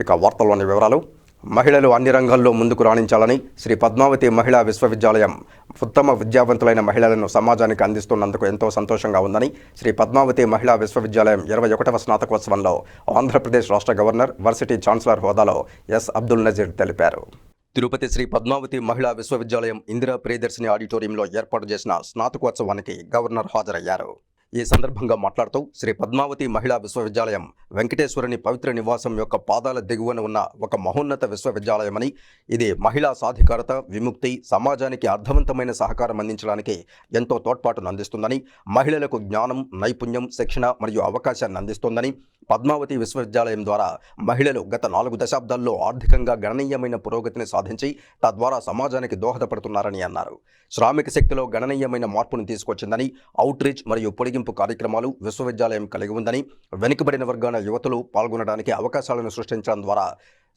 ఇక వార్తల్లోని వివరాలు. మహిళలు అన్ని రంగాల్లో ముందుకు రాణించాలని శ్రీ పద్మావతి మహిళా విశ్వవిద్యాలయం ఉత్తమ విద్యావంతులైన మహిళలను సమాజానికి అందిస్తున్నందుకు ఎంతో సంతోషంగా ఉందని శ్రీ పద్మావతి మహిళా విశ్వవిద్యాలయం ఇరవై ఒకటవ స్నాతకోత్సవంలో ఆంధ్రప్రదేశ్ రాష్ట్ర గవర్నర్ వర్సిటీ ఛాన్సలర్ హోదాలో ఎస్. అబ్దుల్ నజీర్ తెలిపారు. తిరుపతి శ్రీ పద్మావతి మహిళా విశ్వవిద్యాలయం ఇందిరా ప్రియదర్శిని ఆడిటోరియంలో ఏర్పాటు చేసిన స్నాతకోత్సవానికి గవర్నర్ హాజరయ్యారు. ఈ సందర్భంగా మాట్లాడుతూ శ్రీ పద్మావతి మహిళా విశ్వవిద్యాలయం వెంకటేశ్వరుని పవిత్ర నివాసం యొక్క పాదాల దిగువన ఉన్న ఒక మహోన్నత విశ్వవిద్యాలయమని ఇది మహిళా సాధికారత విముక్తి సమాజానికి అర్థవంతమైన సహకారం అందించడానికి ఎంతో తోడ్పాటును అందిస్తుందని మహిళలకు జ్ఞానం నైపుణ్యం శిక్షణ మరియు అవకాశాన్ని అందిస్తోందని పద్మావతి విశ్వవిద్యాలయం ద్వారా మహిళలు గత నాలుగు దశాబ్దాల్లో ఆర్థికంగా గణనీయమైన పురోగతిని సాధించి తద్వారా సమాజానికి దోహదపడుతున్నారని అన్నారు. శ్రామిక శక్తిలో గణనీయమైన మార్పును తీసుకొచ్చిందని అవుట్రీచ్ మరియు పొడిగింపు కార్యక్రమాలు విశ్వవిద్యాలయం కలిగి ఉందని వెనుకబడిన వర్గాల యువతలు పాల్గొనడానికి అవకాశాలను సృష్టించడం ద్వారా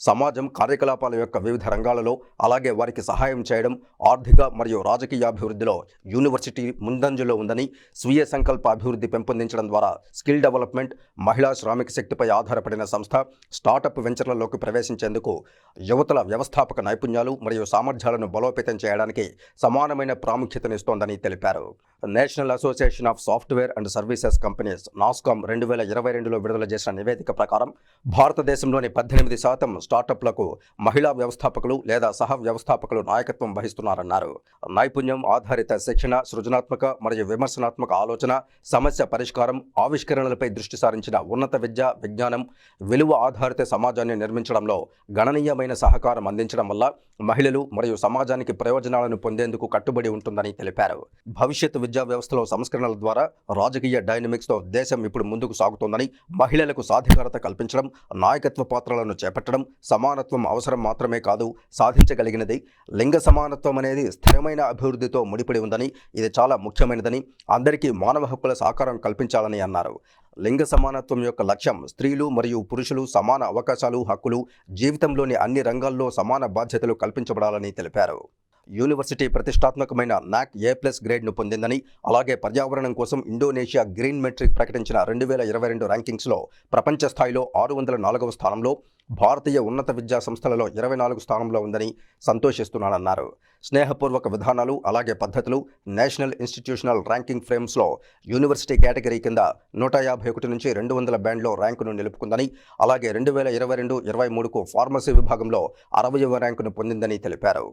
సమాజం కార్యకలాపాల యొక్క వివిధ రంగాలలో అలాగే వారికి సహాయం చేయడం ఆర్థిక మరియు రాజకీయ అభివృద్ధిలో యూనివర్సిటీ ముందంజలో ఉందని స్వీయ సంకల్ప అభివృద్ధి పెంపొందించడం ద్వారా స్కిల్ డెవలప్మెంట్ మహిళా శ్రామిక శక్తిపై ఆధారపడిన సంస్థ స్టార్టప్ వెంచర్లలోకి ప్రవేశించేందుకు యువతల వ్యవస్థాపక నైపుణ్యాలు మరియు సామర్థ్యాలను బలోపేతం చేయడానికి సమానమైన ప్రాముఖ్యతనిస్తోందని తెలిపారు. National association of software and services companies NASSCOM రెండు వేల ఇరవై రెండులో విడుదల చేసిన నివేదిక ప్రకారం భారతదేశంలోని పద్దెనిమిది శాతం స్టార్టప్లకు మహిళా వ్యవస్థాపకులు లేదా సహ వ్యవస్థాపకులు నాయకత్వం వహిస్తున్నారన్నారు. నైపుణ్యం ఆధారిత శిక్షణ సృజనాత్మక మరియు విమర్శనాత్మక ఆలోచన సమస్య పరిష్కారం ఆవిష్కరణలపై దృష్టి సారించిన ఉన్నత విద్య విజ్ఞానం విలువ ఆధారిత సమాజాన్ని నిర్మించడంలో గణనీయమైన సహకారం అందించడం వల్ల మహిళలు మరియు సమాజానికి ప్రయోజనాలను పొందేందుకు కట్టుబడి ఉంటుందని తెలిపారు. భవిష్యత్తు విద్యా వ్యవస్థలో సంస్కరణల ద్వారా రాజకీయ డైనమిక్స్తో దేశం ఇప్పుడు ముందుకు సాగుతోందని మహిళలకు సాధికారత కల్పించడం నాయకత్వ పాత్రలను చేపట్టడం సమానత్వం అవసరం మాత్రమే కాదు సాధించగలిగినది. లింగ సమానత్వం అనేది స్థిరమైన అభివృద్ధితో ముడిపడి ఉందని ఇది చాలా ముఖ్యమైనదని అందరికీ మానవ హక్కుల సహకారం కల్పించాలని అన్నారు. లింగ సమానత్వం యొక్క లక్ష్యం స్త్రీలు మరియు పురుషులు సమాన అవకాశాలు హక్కులు జీవితంలోని అన్ని రంగాల్లో సమాన బాధ్యతలు కల్పించబడాలని తెలిపారు. యూనివర్సిటీ ప్రతిష్టాత్మకమైన నాక్ ఏ ప్లస్ గ్రేడ్ను పొందిందని అలాగే పర్యావరణం కోసం ఇండోనేషియా గ్రీన్ మెట్రిక్ ప్రకటించిన రెండు వేల ఇరవై రెండు ర్యాంకింగ్స్లో ప్రపంచ స్థాయిలో ఆరు వందల నాలుగవ స్థానంలో భారతీయ ఉన్నత విద్యా సంస్థలలో ఇరవై నాలుగు స్థానంలో ఉందని సంతోషిస్తున్నానన్నారు. స్నేహపూర్వక విధానాలు అలాగే పద్ధతులు నేషనల్ ఇన్స్టిట్యూషనల్ ర్యాంకింగ్ ఫ్రేమ్స్లో యూనివర్సిటీ కేటగిరీ కింద నూట యాభై ఒకటి నుంచి రెండు వందల బ్యాండ్లో ర్యాంకును నిలుపుకుందని అలాగే రెండు వేల ఇరవై రెండు ఇరవై మూడుకు ఫార్మసీ విభాగంలో అరవయవ ర్యాంకును పొందిందని తెలిపారు.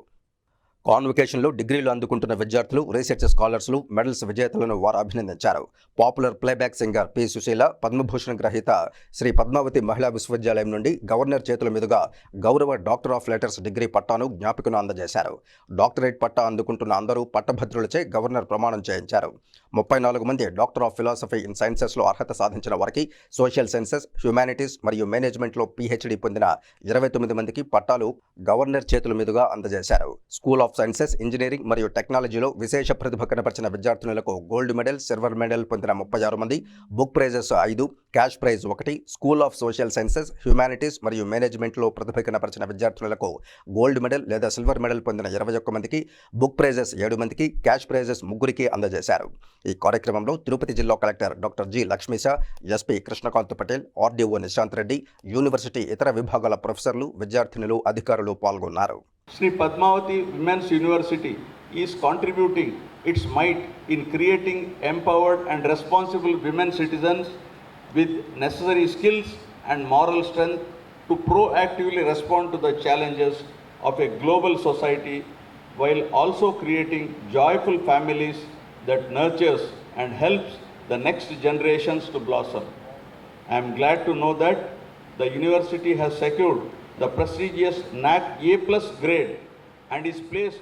కాన్వకేషన్లో డిగ్రీలు అందుకుంటున్న విద్యార్థులు రీసెర్చ్ స్కాలర్స్లు మెడల్స్ విజేతలను వారు అభినందించారు popular playback singer P. Susheela Padma Bhushan గ్రహీత శ్రీ పద్మావతి మహిళా విశ్వవిద్యాలయం నుండి గవర్నర్ చేతుల మీదుగా గౌరవ డాక్టర్ ఆఫ్ లెటర్స్ డిగ్రీ పట్టాను జ్ఞాపికను అందజేశారు. డాక్టరేట్ పట్టా అందుకుంటున్న అందరూ పట్టభద్రులచే గవర్నర్ ప్రమాణం చేయించారు. ముప్పై నాలుగు మంది డాక్టర్ ఆఫ్ ఫిలాసఫీ ఇన్ సైన్సెస్లో అర్హత సాధించిన వారికి సోషల్ సైన్సెస్ హ్యుమానిటీస్ మరియు మేనేజ్మెంట్లో పీహెచ్డీ పొందిన ఇరవై తొమ్మిది మందికి పట్టాలు గవర్నర్ చేతుల మీదుగా అందజేశారు. స్కూల్ ఆఫ్ సైన్సెస్ ఇంజనీరింగ్ మరియు టెక్నాలజీలో విశేష ప్రతిభ కనపరిచిన విద్యార్థినులకు గోల్డ్ మెడల్ సిల్వర్ మెడల్ పొందిన ముప్పై ఆరు మంది. బుక్ ప్రైజెస్ ఐదు క్యాష్ ప్రైజ్ ఒకటి. School of social sciences humanities మరియు మేనేజ్మెంట్లో ప్రతిభ కనపరిచిన విద్యార్థినులకు గోల్డ్ మెడల్ లేదా సిల్వర్ మెడల్ పొందిన ఇరవై ఒక్క మందికి బుక్ ప్రైజెస్ ఏడు మందికి క్యాష్ ప్రైజెస్ ముగ్గురికి అందజేశారు. ఈ కార్యక్రమంలో తిరుపతి జిల్లా collector doctor G Lakshmisha SP Krishnakanth Patel RDO Nishant Reddy university ఇతర విభాగాల ప్రొఫెసర్లు విద్యార్థినులు అధికారులు పాల్గొన్నారు. Sri Padmavati Women's University is contributing its might in creating empowered and responsible women citizens with necessary skills and moral strength to proactively respond to the challenges of a global society while also creating joyful families that nurtures and helps the next generations to blossom. I am glad to know that the university has secured the prestigious NAC A plus grade and is placed